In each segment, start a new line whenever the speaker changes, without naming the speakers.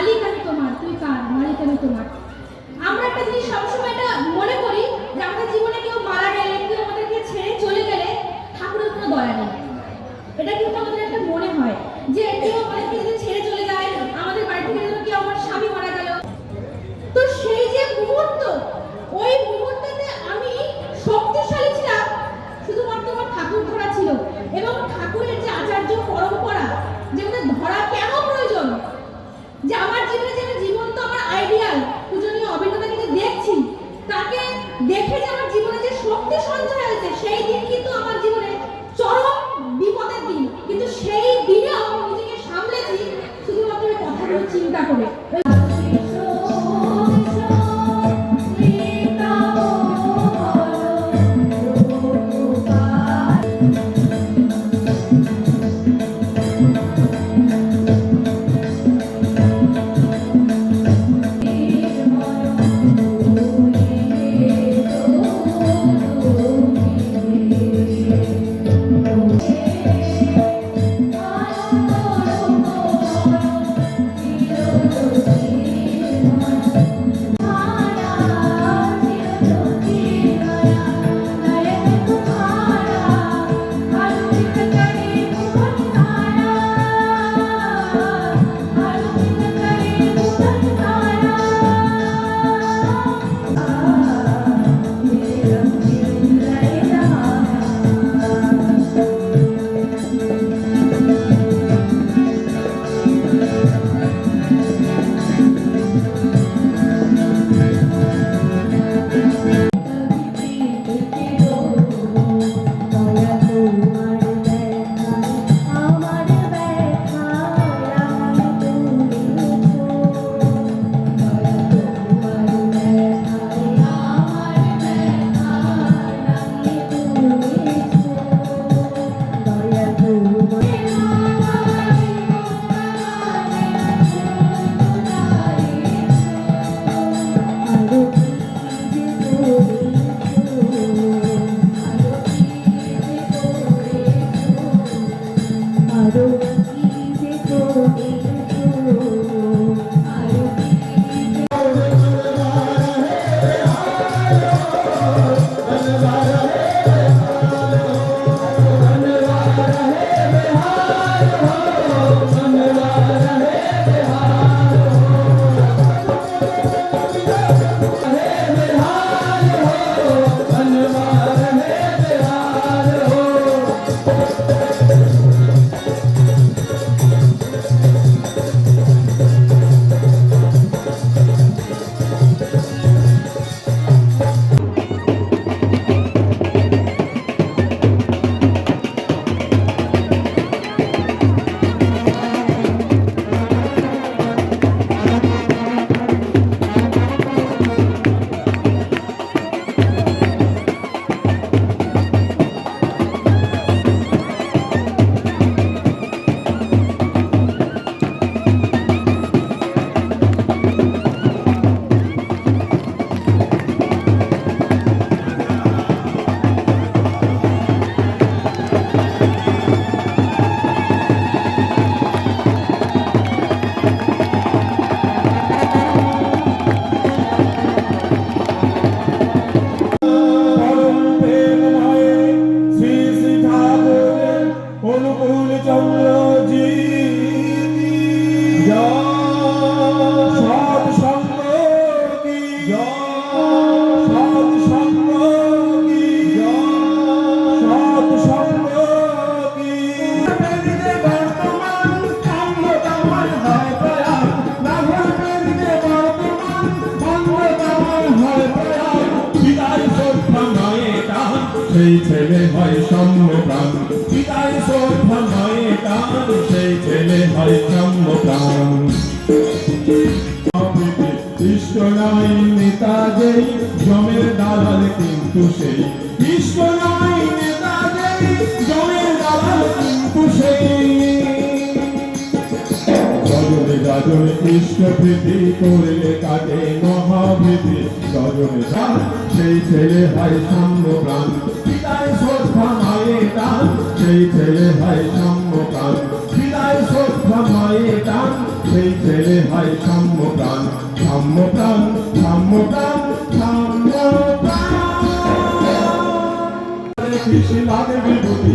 Mali কিন্তু সেই
বিশ্ব নয় নেতা জমের দালাল কিন্তু সেই গজনে গাজনে কৃষ্ণ প্রীতি করে কাটে মহাভীতি। গজনে সেই ছেলে হয় সাম্য প্রাণ পিতায় শ্রদ্ধা মায়ের টান সেই ছেলে হয় সাম্য প্রাণ পিতায় শ্রদ্ধা মায়ের টান সেই ছেলে হয় সাম্য প্রাণ সাম্য প্রাণ সাম্য প্রাণ শিশিলা দেবী দুটি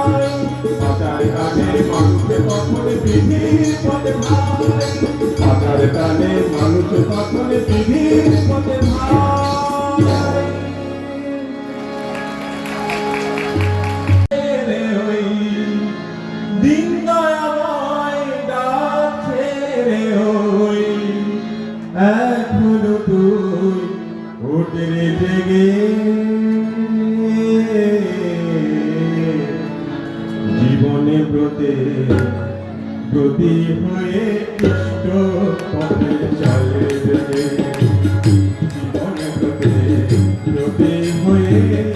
মানুষে পাথর বিধির পথে ভাবে পাতার কানে মানুষে পাথর বিধির ঘুমায়ে কৃষ্ণ পথে চালে জীবনে প্রতি হয়ে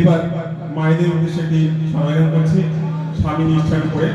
এবার মায়েদের উদ্দেশ্যে একটি সমাধান করছি স্বামী নিষ্ঠান করে।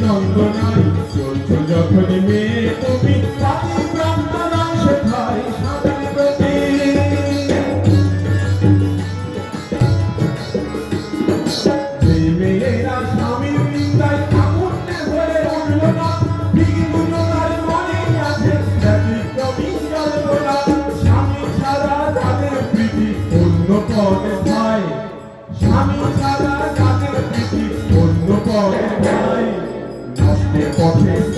Kandana, Sultan me.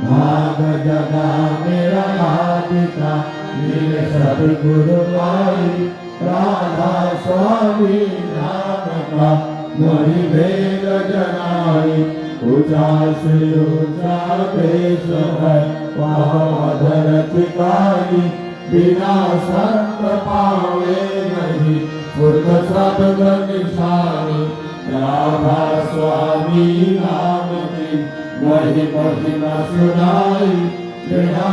भाग जगा मेरा पिता मेरे सदगुरु आई राधा स्वामी नाम का मणि भेद जनाई ऊँचा से ऊँचा देश है वहाँ अधर बिना संत पावे नहीं पूर्ण सब निशानी राधा स्वामी नाम की वही महिमा सुनाई बिना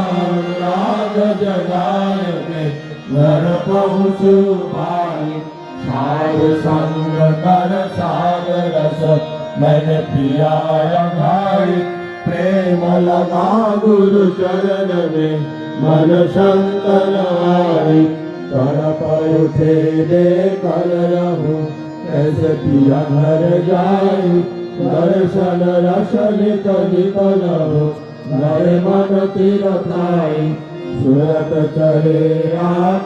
राग जगाए के घर पहुँचू पाई साध संग कर साग रस मैंने पिया भाई प्रेम लगा गुरु चरण में मन शंकर आई तड़प उठे दे कर रहूँ कैसे पिया घर जाई દર્શન રસલિત નિપલભો નરે મન તિરતાય સુરત ચરે આ